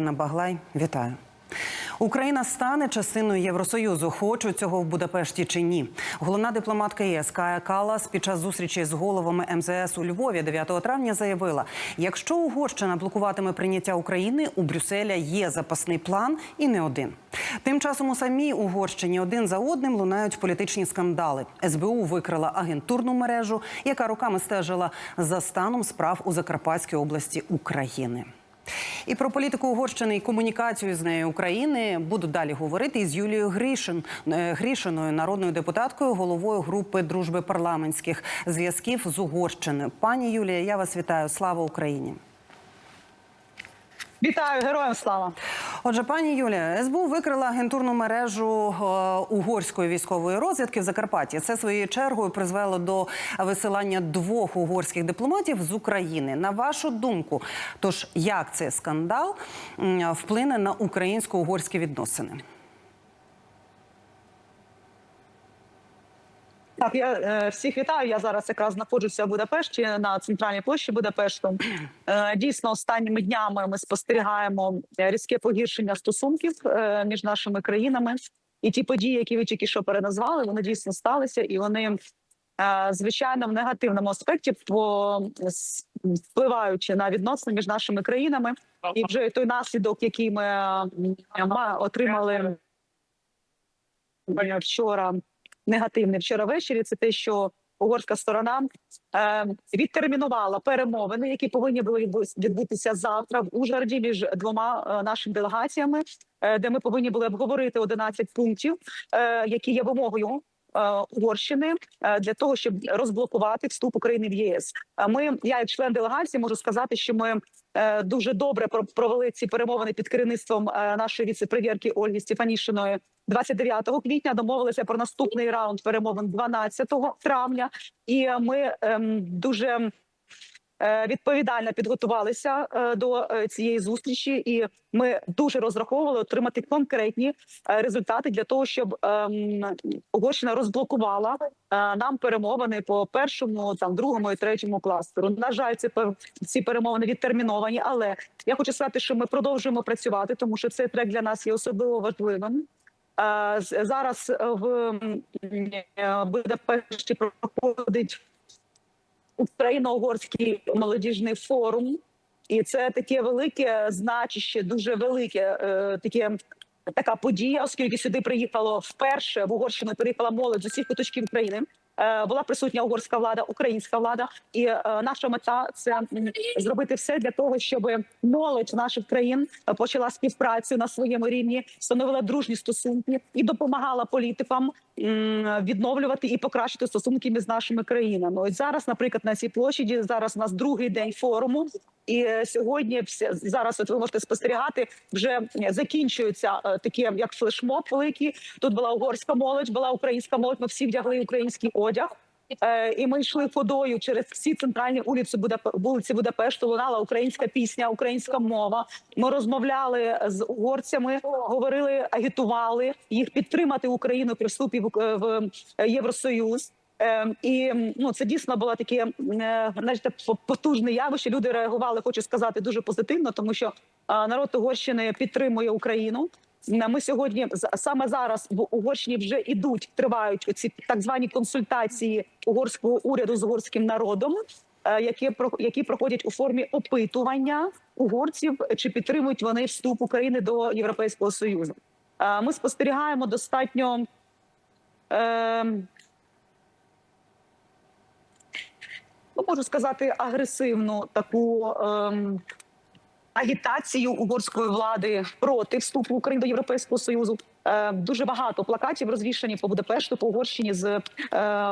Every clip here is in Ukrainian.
Дарина Баглай. Вітаю. Україна стане частиною Євросоюзу. Хочуть цього в Будапешті чи ні. Головна дипломатка ЄС Кая Калас під час зустрічі з головами МЗС у Львові 9 травня заявила: якщо Угорщина блокуватиме прийняття України, у Брюсселя є запасний план і не один. Тим часом у самій Угорщині один за одним лунають політичні скандали. СБУ викрила агентурну мережу, яка роками стежила за станом справ у Закарпатській області України. І про політику Угорщини і комунікацію з нею України буду далі говорити із Юлією Гришин, Грішиною, народною депутаткою, головою групи дружби парламентських зв'язків з Угорщиною. Пані Юлія, я вас вітаю. Слава Україні! Вітаю героям слава. Отже, пані Юлія, СБУ викрила агентурну мережу е, угорської військової розвідки в Закарпатті. Це своєю чергою призвело до висилання двох угорських дипломатів з України. На вашу думку, тож як цей скандал вплине на українсько-угорські відносини? Так, я е, всіх вітаю. Я зараз якраз знаходжуся в Будапешті на центральній площі Будапешту. Е, дійсно, останніми днями ми спостерігаємо різке погіршення стосунків е, між нашими країнами. І ті події, які ви тільки що переназвали, вони дійсно сталися, і вони е, звичайно в негативному аспекті по впливаючи на відносини між нашими країнами. І вже той наслідок, який ми е, отримали вчора негативний вчора ввечері. Це те, що угорська сторона е, відтермінувала перемовини, які повинні були відбутися завтра в Ужгороді між двома е, нашими делегаціями, е, де ми повинні були обговорити 11 пунктів, е, які є вимогою. Е, Угорщини е, для того, щоб розблокувати вступ України в ЄС. Ми, я як член делегації, можу сказати, що ми е, дуже добре про- провели ці перемовини під керівництвом нашої віце-прем'єрки Ольги Стефанішиної 29 квітня домовилися про наступний раунд перемовин 12 травня, і ми ем, дуже відповідально підготувалися е, до е, цієї зустрічі, і ми дуже розраховували отримати конкретні е, результати для того, щоб ем, Угорщина розблокувала е, нам перемовини по першому, там другому і третьому кластеру. На жаль, ці ці перемовини відтерміновані, але я хочу сказати, що ми продовжуємо працювати, тому що цей трек для нас є особливо важливим. Е, Зараз е, в е, Будапешті проходить Україно-угорський молодіжний форум, і це таке велике значище, дуже велике е, таке. Така подія, оскільки сюди приїхало вперше в Угорщину приїхала молодь з усіх куточків країни. Е, Була присутня угорська влада, українська влада, і е, наша мета це зробити все для того, щоб молодь наших країн е, почала співпрацю на своєму рівні, встановила дружні стосунки і допомагала політикам відновлювати і покращити стосунки між нашими країнами. Ось зараз, наприклад, на цій площаді зараз у нас другий день форуму. І е, сьогодні зараз, от ви можете спостерігати, вже е, закінчується е, як флешмоб великий. Тут була угорська молодь, була українська молодь. Ми всі вдягли український одяг. Е, І ми йшли ходою через всі центральні вулиці вулиці Будапешту. Лунала українська пісня, українська мова. Ми розмовляли з угорцями, говорили, агітували їх підтримати Україну при вступі в, в Євросоюз. Ем, І ну це дійсно було таке е, знаєте, по- потужне явище. Люди реагували, хочу сказати, дуже позитивно, тому що народ Угорщини підтримує Україну. Ми сьогодні саме зараз в Угорщині вже ідуть, тривають оці так звані консультації угорського уряду з угорським народом, е, які які проходять у формі опитування угорців, чи підтримують вони вступ України до Європейського союзу. Е, Ми спостерігаємо достатньо. ем, ну, можу сказати, агресивну таку ем, агітацію угорської влади проти вступу України до Європейського союзу. Е, дуже багато плакатів розвішані по Будапешту, по Угорщині з е,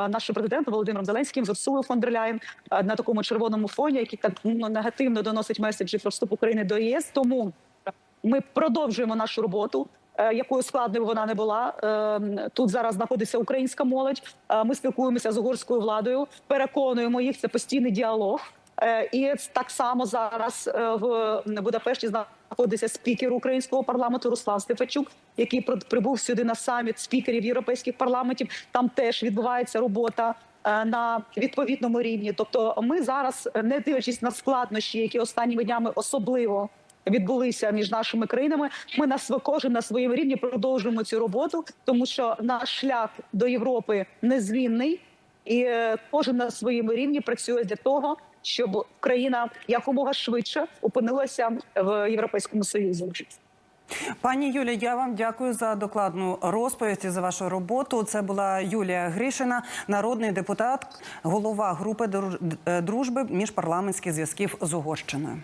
нашим президентом Володимиром Зеленським, з Урсулою фон дер Ляєн е, на такому червоному фоні, який так ну, негативно доносить меседжі про вступ України до ЄС. Тому ми продовжуємо нашу роботу. Е, Якою складною вона не була Е, тут зараз знаходиться українська молодь. Е, Ми спілкуємося з угорською владою, переконуємо їх. Це постійний діалог. Е, І так само зараз в Будапешті знаходиться спікер українського парламенту Руслан Стефачук, який при- прибув сюди на саміт спікерів європейських парламентів. Там теж відбувається робота на відповідному рівні. Тобто, ми зараз, не дивлячись на складнощі, які останніми днями особливо відбулися між нашими країнами. Ми на кожен на своєму рівні продовжуємо цю роботу, тому що наш шлях до Європи незмінний, і е, кожен на своєму рівні працює для того, щоб країна якомога швидше опинилася в Європейському Союзі. Пані Юлія, я вам дякую за докладну розповідь і за вашу роботу. Це була Юлія Гришина, народний депутат, голова групи е, дружби міжпарламентських зв'язків з Угорщиною.